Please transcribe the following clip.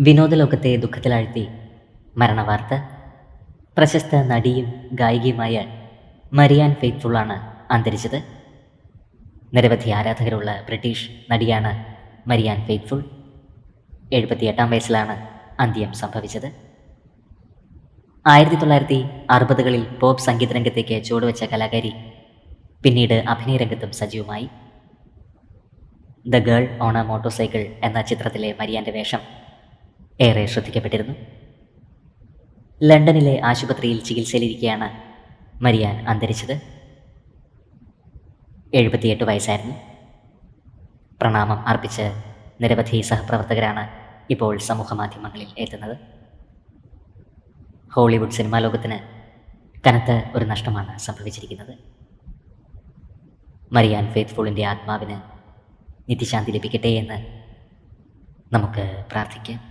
വിനോദലോകത്തെ ദുഃഖത്തിലാഴ്ത്തി. മരണവാർത്ത. പ്രശസ്ത നടിയും ഗായികയുമായ മരിയാൻ ഫെയ്ത്ത്ഫുള്ളാണ് അന്തരിച്ചത്. നിരവധി ആരാധകരുള്ള ബ്രിട്ടീഷ് നടിയാണ് മരിയാൻ ഫെയ്ത്ത്ഫുൾ എഴുപത്തിയെട്ടാം വയസ്സിലാണ് അന്ത്യം സംഭവിച്ചത്. ആയിരത്തി തൊള്ളായിരത്തി അറുപതുകളിൽ പോപ്പ് സംഗീത രംഗത്തേക്ക് ചുവടുവെച്ച കലാകാരി പിന്നീട് അഭിനയ രംഗത്തും സജീവമായി. The girl on a motorcycle എന്ന ചിത്രത്തിലെ മരിയാന്റെ വേഷം ഏറെ ശ്രദ്ധിക്കപ്പെട്ടിരുന്നു. ലണ്ടനിലെ ആശുപത്രിയിൽ ചികിത്സയിലിരിക്കെയാണ് മരിയാൻ അന്തരിച്ചത്. എഴുപത്തിയെട്ട് വയസ്സായിരുന്നു. പ്രണാമം അർപ്പിച്ച് നിരവധി സഹപ്രവർത്തകരാണ് ഇപ്പോൾ സമൂഹമാധ്യമങ്ങളിൽ എത്തുന്നത്. ഹോളിവുഡ് സിനിമാ ലോകത്തിന് കനത്ത ഒരു നഷ്ടമാണ് സംഭവിച്ചിരിക്കുന്നത്. മരിയാൻ ഫെയ്ത്ത്ഫുളിന്റെ ആത്മാവിന് നിത്യശാന്തി ലഭിക്കട്ടെ എന്ന് നമുക്ക് പ്രാർത്ഥിക്കാം.